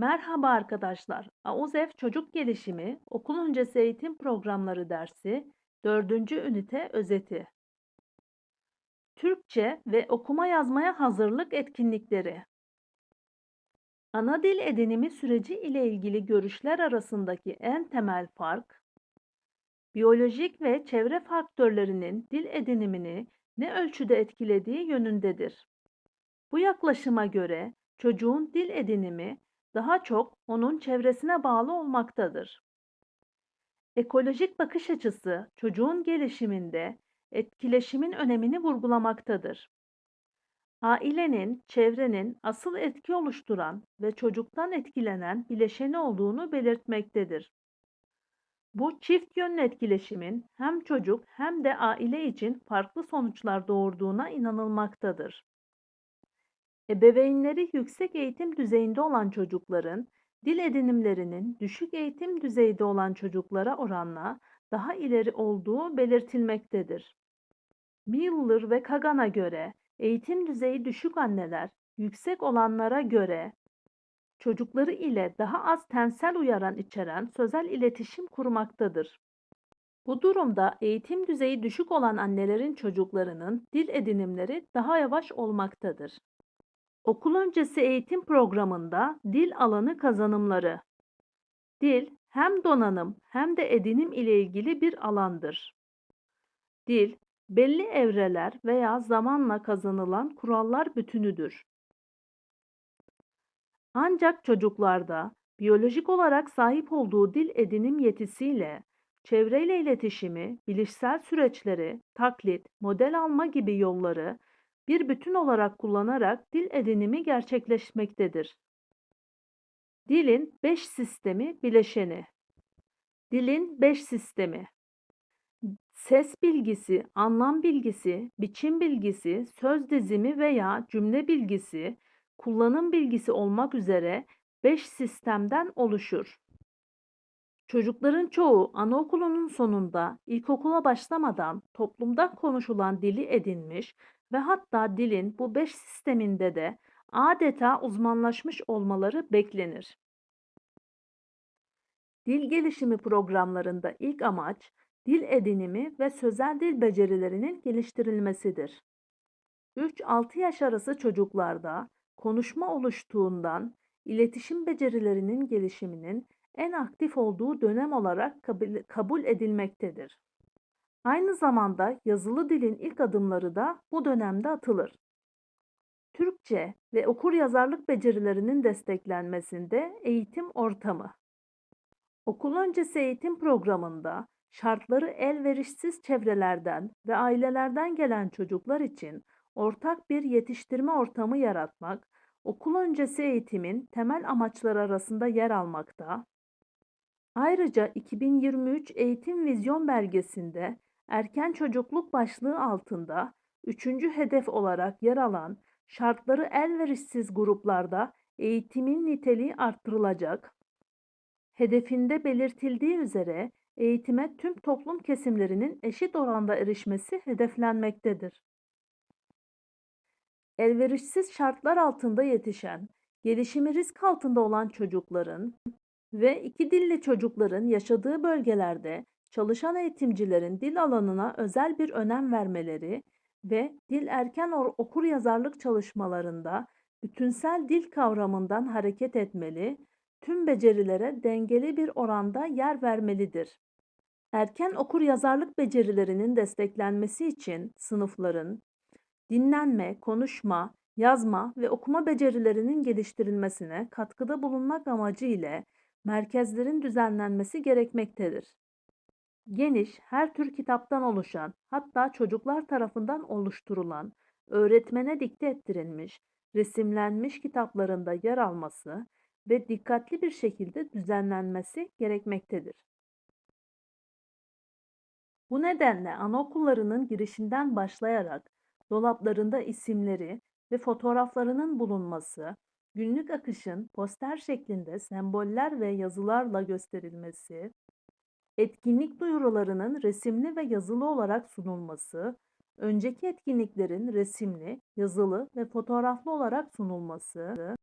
Merhaba arkadaşlar. AUZEF Çocuk Gelişimi Okul Öncesi Eğitim Programları dersi 4. ünite özeti. Türkçe ve okuma yazmaya hazırlık etkinlikleri. Ana dil edinimi süreci ile ilgili görüşler arasındaki en temel fark, biyolojik ve çevre faktörlerinin dil edinimini ne ölçüde etkilediği yönündedir. Bu yaklaşıma göre çocuğun dil edinimi daha çok onun çevresine bağlı olmaktadır. Ekolojik bakış açısı çocuğun gelişiminde etkileşimin önemini vurgulamaktadır. Ailenin, çevrenin asıl etki oluşturan ve çocuktan etkilenen bileşeni olduğunu belirtmektedir. Bu çift yönlü etkileşimin hem çocuk hem de aile için farklı sonuçlar doğurduğuna inanılmaktadır. Ebeveynleri yüksek eğitim düzeyinde olan çocukların dil edinimlerinin düşük eğitim düzeyde olan çocuklara oranla daha ileri olduğu belirtilmektedir. Miller ve Kagan'a göre eğitim düzeyi düşük anneler yüksek olanlara göre çocukları ile daha az tensel uyaran içeren sözel iletişim kurmaktadır. Bu durumda eğitim düzeyi düşük olan annelerin çocuklarının dil edinimleri daha yavaş olmaktadır. Okul öncesi eğitim programında dil alanı kazanımları. Dil hem donanım hem de edinim ile ilgili bir alandır. Dil, belli evreler veya zamanla kazanılan kurallar bütünüdür. Ancak çocuklarda biyolojik olarak sahip olduğu dil edinim yetisiyle çevreyle iletişimi, bilişsel süreçleri, taklit, model alma gibi yolları bir bütün olarak kullanarak dil edinimi gerçekleşmektedir. Dilin beş sistemi bileşeni. Dilin beş sistemi. Ses bilgisi, anlam bilgisi, biçim bilgisi, söz dizimi veya cümle bilgisi, kullanım bilgisi olmak üzere beş sistemden oluşur. Çocukların çoğu anaokulunun sonunda ilkokula başlamadan toplumda konuşulan dili edinmiş ve hatta dilin bu beş sisteminde de adeta uzmanlaşmış olmaları beklenir. Dil gelişimi programlarında ilk amaç dil edinimi ve sözel dil becerilerinin geliştirilmesidir. 3-6 yaş arası çocuklarda konuşma oluştuğundan iletişim becerilerinin gelişiminin en aktif olduğu dönem olarak kabul edilmektedir. Aynı zamanda yazılı dilin ilk adımları da bu dönemde atılır. Türkçe ve okur yazarlık becerilerinin desteklenmesinde eğitim ortamı. Okul öncesi eğitim programında şartları elverişsiz çevrelerden ve ailelerden gelen çocuklar için ortak bir yetiştirme ortamı yaratmak, okul öncesi eğitimin temel amaçları arasında yer almakta. Ayrıca 2023 Eğitim Vizyon Belgesi'nde erken çocukluk başlığı altında üçüncü hedef olarak yer alan şartları elverişsiz gruplarda eğitimin niteliği arttırılacak. Hedefinde belirtildiği üzere eğitime tüm toplum kesimlerinin eşit oranda erişmesi hedeflenmektedir. Elverişsiz şartlar altında yetişen, gelişimi risk altında olan çocukların ve iki dilli çocukların yaşadığı bölgelerde çalışan eğitimcilerin dil alanına özel bir önem vermeleri ve dil erken okur yazarlık çalışmalarında bütünsel dil kavramından hareket etmeli, tüm becerilere dengeli bir oranda yer vermelidir. Erken okur yazarlık becerilerinin desteklenmesi için sınıfların dinlenme, konuşma, yazma ve okuma becerilerinin geliştirilmesine katkıda bulunmak amacı ile merkezlerin düzenlenmesi gerekmektedir geniş, her tür kitaptan oluşan, hatta çocuklar tarafından oluşturulan, öğretmene dikte ettirilmiş, resimlenmiş kitaplarında yer alması ve dikkatli bir şekilde düzenlenmesi gerekmektedir. Bu nedenle anaokullarının girişinden başlayarak dolaplarında isimleri ve fotoğraflarının bulunması, günlük akışın poster şeklinde semboller ve yazılarla gösterilmesi, etkinlik duyurularının resimli ve yazılı olarak sunulması, önceki etkinliklerin resimli, yazılı ve fotoğraflı olarak sunulması,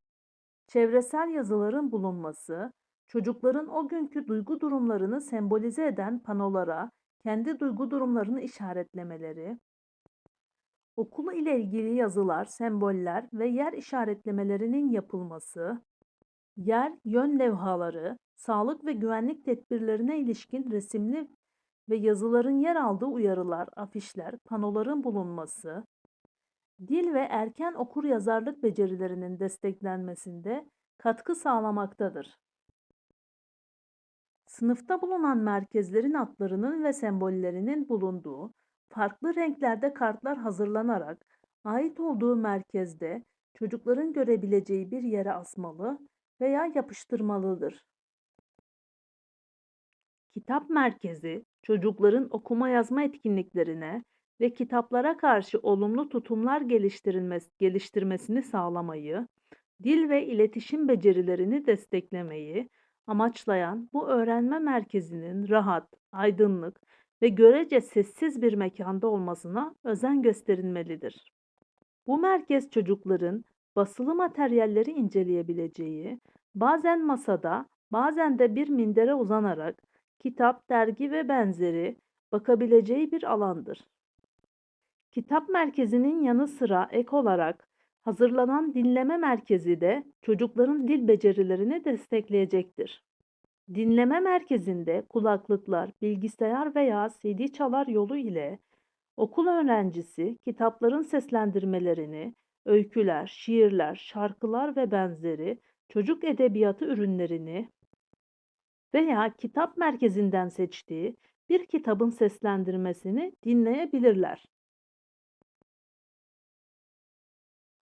çevresel yazıların bulunması, çocukların o günkü duygu durumlarını sembolize eden panolara kendi duygu durumlarını işaretlemeleri, okulu ile ilgili yazılar, semboller ve yer işaretlemelerinin yapılması, yer yön levhaları, sağlık ve güvenlik tedbirlerine ilişkin resimli ve yazıların yer aldığı uyarılar, afişler, panoların bulunması, dil ve erken okur yazarlık becerilerinin desteklenmesinde katkı sağlamaktadır. Sınıfta bulunan merkezlerin adlarının ve sembollerinin bulunduğu farklı renklerde kartlar hazırlanarak ait olduğu merkezde çocukların görebileceği bir yere asmalı veya yapıştırmalıdır. Kitap merkezi çocukların okuma yazma etkinliklerine ve kitaplara karşı olumlu tutumlar geliştirmesini sağlamayı, dil ve iletişim becerilerini desteklemeyi amaçlayan bu öğrenme merkezinin rahat, aydınlık ve görece sessiz bir mekanda olmasına özen gösterilmelidir. Bu merkez çocukların basılı materyalleri inceleyebileceği, bazen masada, bazen de bir mindere uzanarak kitap, dergi ve benzeri bakabileceği bir alandır. Kitap merkezinin yanı sıra ek olarak hazırlanan dinleme merkezi de çocukların dil becerilerini destekleyecektir. Dinleme merkezinde kulaklıklar, bilgisayar veya CD çalar yolu ile okul öğrencisi kitapların seslendirmelerini, öyküler, şiirler, şarkılar ve benzeri çocuk edebiyatı ürünlerini veya kitap merkezinden seçtiği bir kitabın seslendirmesini dinleyebilirler.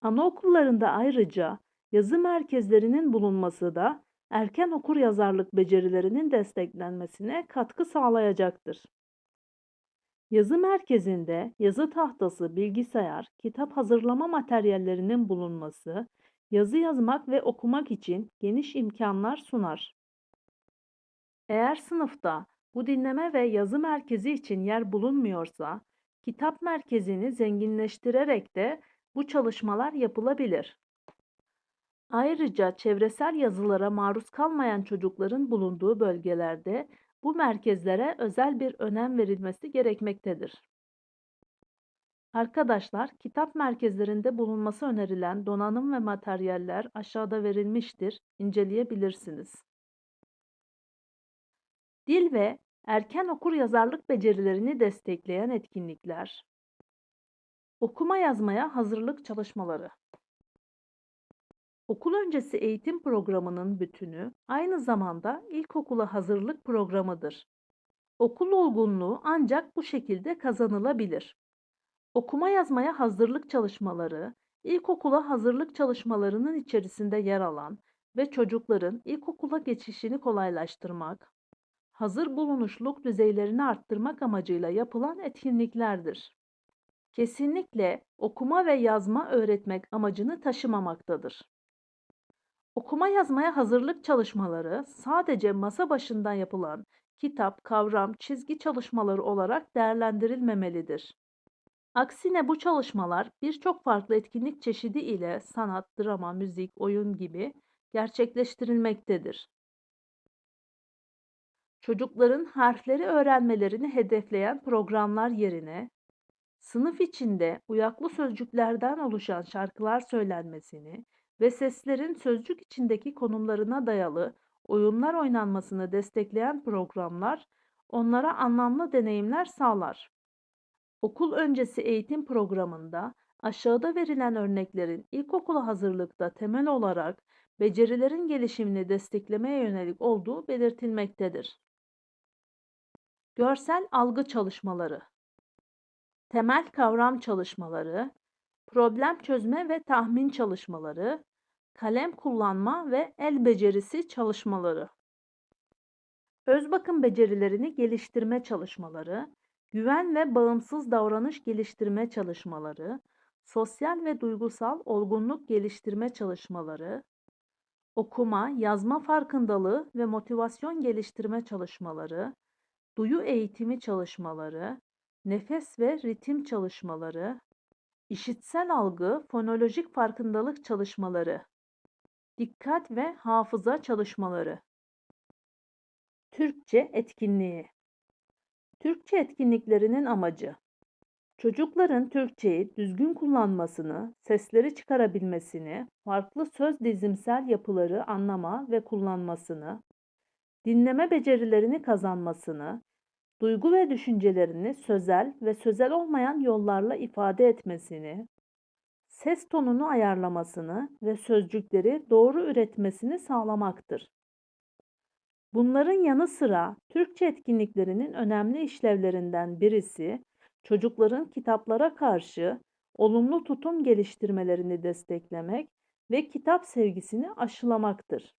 Anaokullarında ayrıca yazı merkezlerinin bulunması da erken okur yazarlık becerilerinin desteklenmesine katkı sağlayacaktır. Yazı merkezinde yazı tahtası, bilgisayar, kitap hazırlama materyallerinin bulunması, yazı yazmak ve okumak için geniş imkanlar sunar. Eğer sınıfta bu dinleme ve yazı merkezi için yer bulunmuyorsa, kitap merkezini zenginleştirerek de bu çalışmalar yapılabilir. Ayrıca çevresel yazılara maruz kalmayan çocukların bulunduğu bölgelerde bu merkezlere özel bir önem verilmesi gerekmektedir. Arkadaşlar, kitap merkezlerinde bulunması önerilen donanım ve materyaller aşağıda verilmiştir. İnceleyebilirsiniz. Dil ve erken okur yazarlık becerilerini destekleyen etkinlikler. Okuma yazmaya hazırlık çalışmaları. Okul öncesi eğitim programının bütünü aynı zamanda ilkokula hazırlık programıdır. Okul olgunluğu ancak bu şekilde kazanılabilir. Okuma yazmaya hazırlık çalışmaları, ilkokula hazırlık çalışmalarının içerisinde yer alan ve çocukların ilkokula geçişini kolaylaştırmak, hazır bulunuşluk düzeylerini arttırmak amacıyla yapılan etkinliklerdir. Kesinlikle okuma ve yazma öğretmek amacını taşımamaktadır. Okuma yazmaya hazırlık çalışmaları sadece masa başından yapılan kitap, kavram, çizgi çalışmaları olarak değerlendirilmemelidir. Aksine bu çalışmalar birçok farklı etkinlik çeşidi ile sanat, drama, müzik, oyun gibi gerçekleştirilmektedir. Çocukların harfleri öğrenmelerini hedefleyen programlar yerine sınıf içinde uyaklı sözcüklerden oluşan şarkılar söylenmesini ve seslerin sözcük içindeki konumlarına dayalı oyunlar oynanmasını destekleyen programlar onlara anlamlı deneyimler sağlar. Okul öncesi eğitim programında aşağıda verilen örneklerin ilkokula hazırlıkta temel olarak becerilerin gelişimini desteklemeye yönelik olduğu belirtilmektedir. Görsel algı çalışmaları. Temel kavram çalışmaları, problem çözme ve tahmin çalışmaları, kalem kullanma ve el becerisi çalışmaları. Öz bakım becerilerini geliştirme çalışmaları, güven ve bağımsız davranış geliştirme çalışmaları, sosyal ve duygusal olgunluk geliştirme çalışmaları, okuma, yazma farkındalığı ve motivasyon geliştirme çalışmaları, duyu eğitimi çalışmaları, nefes ve ritim çalışmaları, işitsel algı, fonolojik farkındalık çalışmaları. Dikkat ve hafıza çalışmaları. Türkçe etkinliği. Türkçe etkinliklerinin amacı Çocukların Türkçeyi düzgün kullanmasını, sesleri çıkarabilmesini, farklı söz dizimsel yapıları anlama ve kullanmasını, dinleme becerilerini kazanmasını, duygu ve düşüncelerini sözel ve sözel olmayan yollarla ifade etmesini, ses tonunu ayarlamasını ve sözcükleri doğru üretmesini sağlamaktır. Bunların yanı sıra Türkçe etkinliklerinin önemli işlevlerinden birisi çocukların kitaplara karşı olumlu tutum geliştirmelerini desteklemek ve kitap sevgisini aşılamaktır.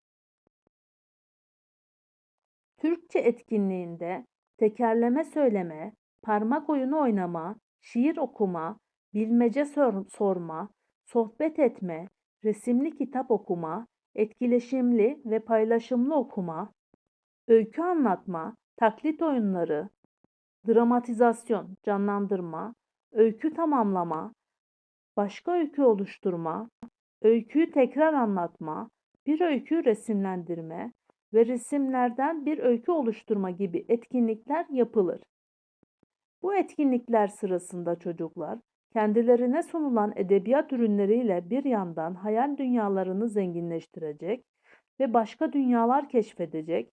Türkçe etkinliğinde tekerleme söyleme, parmak oyunu oynama, şiir okuma, bilmece sor sorma, sohbet etme, resimli kitap okuma, etkileşimli ve paylaşımlı okuma, öykü anlatma, taklit oyunları, dramatizasyon, canlandırma, öykü tamamlama, başka öykü oluşturma, öyküyü tekrar anlatma, bir öykü resimlendirme ve resimlerden bir öykü oluşturma gibi etkinlikler yapılır. Bu etkinlikler sırasında çocuklar kendilerine sunulan edebiyat ürünleriyle bir yandan hayal dünyalarını zenginleştirecek ve başka dünyalar keşfedecek,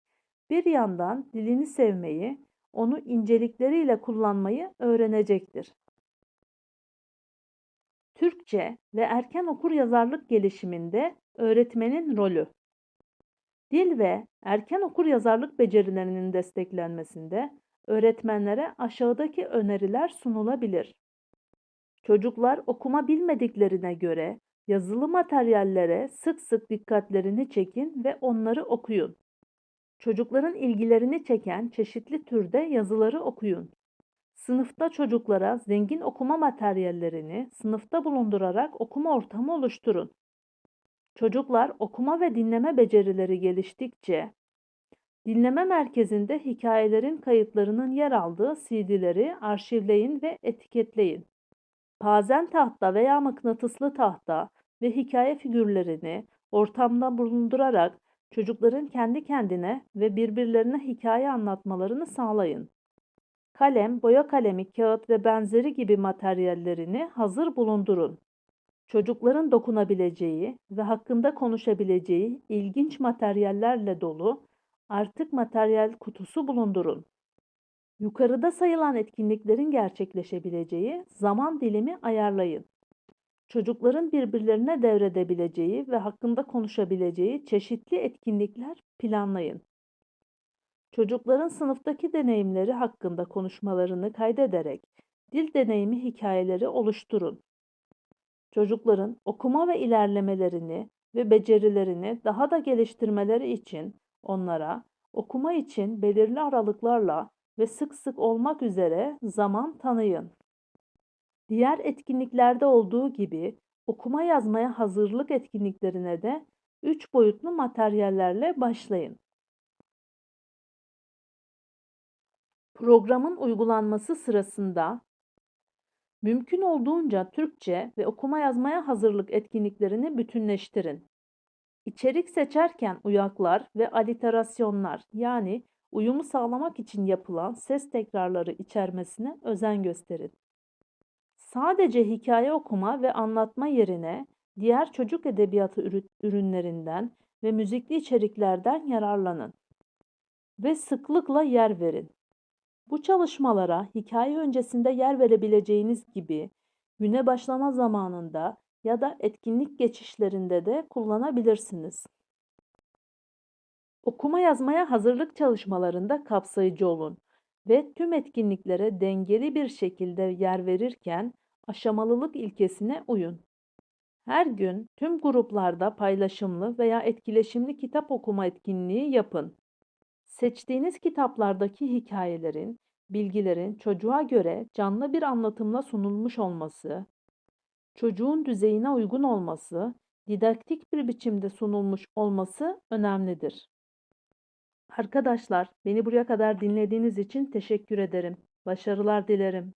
bir yandan dilini sevmeyi, onu incelikleriyle kullanmayı öğrenecektir. Türkçe ve erken okur yazarlık gelişiminde öğretmenin rolü. Dil ve erken okur yazarlık becerilerinin desteklenmesinde öğretmenlere aşağıdaki öneriler sunulabilir. Çocuklar okuma bilmediklerine göre yazılı materyallere sık sık dikkatlerini çekin ve onları okuyun. Çocukların ilgilerini çeken çeşitli türde yazıları okuyun. Sınıfta çocuklara zengin okuma materyallerini sınıfta bulundurarak okuma ortamı oluşturun. Çocuklar okuma ve dinleme becerileri geliştikçe dinleme merkezinde hikayelerin kayıtlarının yer aldığı CD'leri arşivleyin ve etiketleyin. Pazen tahta veya mıknatıslı tahta ve hikaye figürlerini ortamda bulundurarak çocukların kendi kendine ve birbirlerine hikaye anlatmalarını sağlayın. Kalem, boya kalemi, kağıt ve benzeri gibi materyallerini hazır bulundurun. Çocukların dokunabileceği ve hakkında konuşabileceği ilginç materyallerle dolu artık materyal kutusu bulundurun. Yukarıda sayılan etkinliklerin gerçekleşebileceği zaman dilimi ayarlayın. Çocukların birbirlerine devredebileceği ve hakkında konuşabileceği çeşitli etkinlikler planlayın. Çocukların sınıftaki deneyimleri hakkında konuşmalarını kaydederek dil deneyimi hikayeleri oluşturun. Çocukların okuma ve ilerlemelerini ve becerilerini daha da geliştirmeleri için onlara okuma için belirli aralıklarla ve sık sık olmak üzere zaman tanıyın. Diğer etkinliklerde olduğu gibi okuma yazmaya hazırlık etkinliklerine de 3 boyutlu materyallerle başlayın. Programın uygulanması sırasında mümkün olduğunca Türkçe ve okuma yazmaya hazırlık etkinliklerini bütünleştirin. İçerik seçerken uyaklar ve aliterasyonlar yani uyumu sağlamak için yapılan ses tekrarları içermesine özen gösterin. Sadece hikaye okuma ve anlatma yerine diğer çocuk edebiyatı ürünlerinden ve müzikli içeriklerden yararlanın ve sıklıkla yer verin. Bu çalışmalara hikaye öncesinde yer verebileceğiniz gibi güne başlama zamanında ya da etkinlik geçişlerinde de kullanabilirsiniz. Okuma yazmaya hazırlık çalışmalarında kapsayıcı olun ve tüm etkinliklere dengeli bir şekilde yer verirken aşamalılık ilkesine uyun. Her gün tüm gruplarda paylaşımlı veya etkileşimli kitap okuma etkinliği yapın. Seçtiğiniz kitaplardaki hikayelerin, bilgilerin çocuğa göre canlı bir anlatımla sunulmuş olması, çocuğun düzeyine uygun olması, didaktik bir biçimde sunulmuş olması önemlidir. Arkadaşlar, beni buraya kadar dinlediğiniz için teşekkür ederim. Başarılar dilerim.